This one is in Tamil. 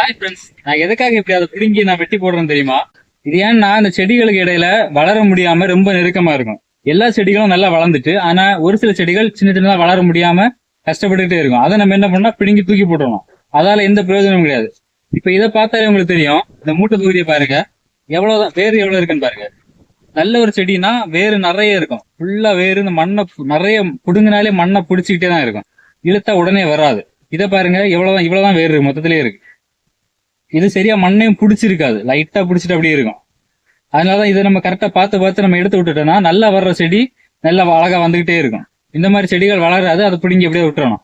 ஹாய் ஃப்ரெண்ட்ஸ் நான் எதுக்காக இப்படி அதை பிடுங்கி நான் வெட்டி போடுறேன்னு தெரியுமா? இது ஏன்னா அந்த செடிகளுக்கு இடையில வளர முடியாம ரொம்ப நெருக்கமா இருக்கும். எல்லா செடிகளும் நல்லா வளர்ந்துட்டு ஆனா ஒரு சில செடிகள் சின்ன சின்னதா வளர முடியாம கஷ்டப்பட்டுட்டே இருக்கும். அதை நம்ம என்ன பண்ணா பிடுங்கி தூக்கி போட்டுருவோம் அதால எந்த பிரயோஜனமும் கிடையாது. இப்ப இதை பார்த்தாலே உங்களுக்கு தெரியும். இந்த மூட்டை தொகுதியை பாருங்க. எவ்வளவுதான் வேறு எவ்வளவு இருக்குன்னு பாருங்க. நல்ல ஒரு செடினா வேறு நிறைய இருக்கும். ஃபுல்லா வேறு இந்த மண்ணை நிறைய புடுங்கினாலே மண்ணை பிடிச்சிக்கிட்டே தான் இருக்கும். இழுத்தா உடனே வராது. இதை பாருங்க. எவ்வளவுதான் இவ்வளவுதான் வேறு மொத்தத்திலே இருக்கு. இது சரியா மண்ணையும் பிடிச்சிருக்காது. லைட்டா பிடிச்சிட்டு அப்படியே இருக்கும். அதனாலதான் இதை நம்ம கரெக்டா பார்த்து பார்த்து நம்ம எடுத்து விட்டுட்டோம்னா நல்லா வர்ற செடி நல்லா அழகா வந்துகிட்டே இருக்கும். இந்த மாதிரி செடிகள் வளராது அதை பிடிங்கி அப்படியே விட்டுறணும்.